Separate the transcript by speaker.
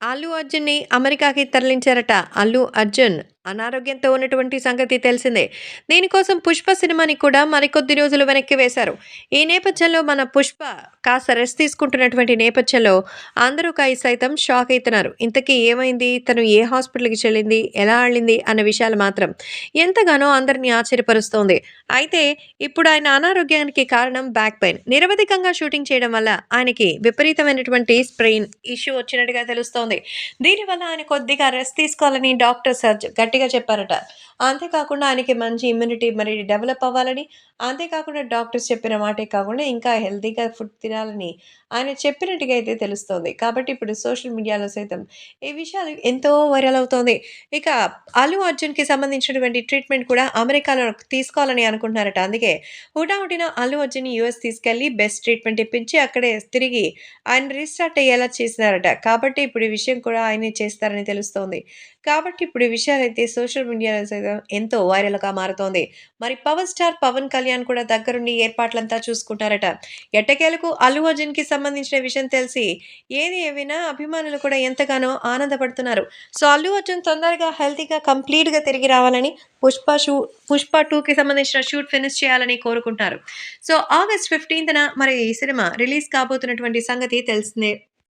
Speaker 1: అల్లు అర్జున్‌ని అమెరికాకి తరలించారట. అల్లు అర్జున్ అనారోగ్యంతో ఉన్నటువంటి సంగతి తెలిసిందే. దీనికోసం 'పుష్ప' సినిమాని కూడా మరికొద్ది రోజులు వెనక్కి వేశారు. ఈ నేపథ్యంలో మన 'పుష్ప' కాస్త రెస్ట్ తీసుకుంటున్నటువంటి నేపథ్యంలో అందరూ కాయి సైతం షాక్ అవుతున్నారు ఇంతకీ ఏమైంది? తను ఏ హాస్పిటల్‌కి చెల్లింది? ఎలా అళ్ళింది? అన్న విషయాలు మాత్రం ఎంతగానో అందరిని ఆశ్చర్యపరుస్తోంది. అయితే ఇప్పుడు ఆయన అనారోగ్యానికి కారణం బ్యాక్ పెయిన్. నిరవధికంగా షూటింగ్ చేయడం వల్ల ఆయనకి విపరీతమైనటువంటి స్ప్రెయిన్ ఇష్యూ వచ్చినట్టుగా తెలుస్తోంది. దీనివల్ల ఆయన కొద్దిగా రెస్ట్ తీసుకోవాలని డాక్టర్ సర్జ్ గట్టిగా చెప్పారట. అంతేకాకుండా ఆయనకి మంచి ఇమ్యూనిటీ మరి డెవలప్ అవ్వాలని, అంతేకాకుండా డాక్టర్స్ చెప్పిన మాటే కాకుండా ఇంకా హెల్తీగా ఫుడ్ తినాలని ఆయన చెప్పినట్టుగా అయితే తెలుస్తోంది. కాబట్టి ఇప్పుడు సోషల్ మీడియాలో సైతం ఈ విషయాలు ఎంతో వైరల్ అవుతోంది. ఇక అల్లు అర్జున్‌కి సంబంధించినటువంటి ట్రీట్మెంట్ కూడా అమెరికాలో తీసుకోవాలని అనుకుంటున్నారట. అందుకే హుటాహుటిన అల్లు అర్జున్ యూఎస్ తీసుకెళ్ళి బెస్ట్ ట్రీట్మెంట్ ఇప్పించి అక్కడే తిరిగి ఆయన రీస్టార్ట్ అయ్యేలా చేసినారట. కాబట్టి ఇప్పుడు ఈ విషయం కూడా ఆయనే చేస్తారని తెలుస్తోంది. కాబట్టి ఇప్పుడు ఈ అయితే సోషల్ మీడియాలో సైతం ఎంతో వైరల్‌గా మారుతోంది. మరి పవర్ స్టార్ పవన్ కళ్యాణ్ కూడా దగ్గరుండి ఏర్పాట్లంతా చూసుకుంటారట. ఎట్టకేలకు అల్లు అర్జున్‌కి సంబంధించిన విషయం తెలిసి ఏది ఏమైనా అభిమానులు కూడా ఎంతగానో ఆనందపడుతున్నారు. సో అల్లు అర్జున్ తొందరగా హెల్తీగా కంప్లీట్‌గా తిరిగి రావాలని 'పుష్ప' షూ 'పుష్ప టూకి సంబంధించిన షూట్ ఫినిష్ చేయాలని కోరుకుంటున్నారు. సో ఆగస్ట్ 15న మరి ఈ సినిమా రిలీజ్ కాబోతున్నటువంటి సంగతి తెలిసిందే.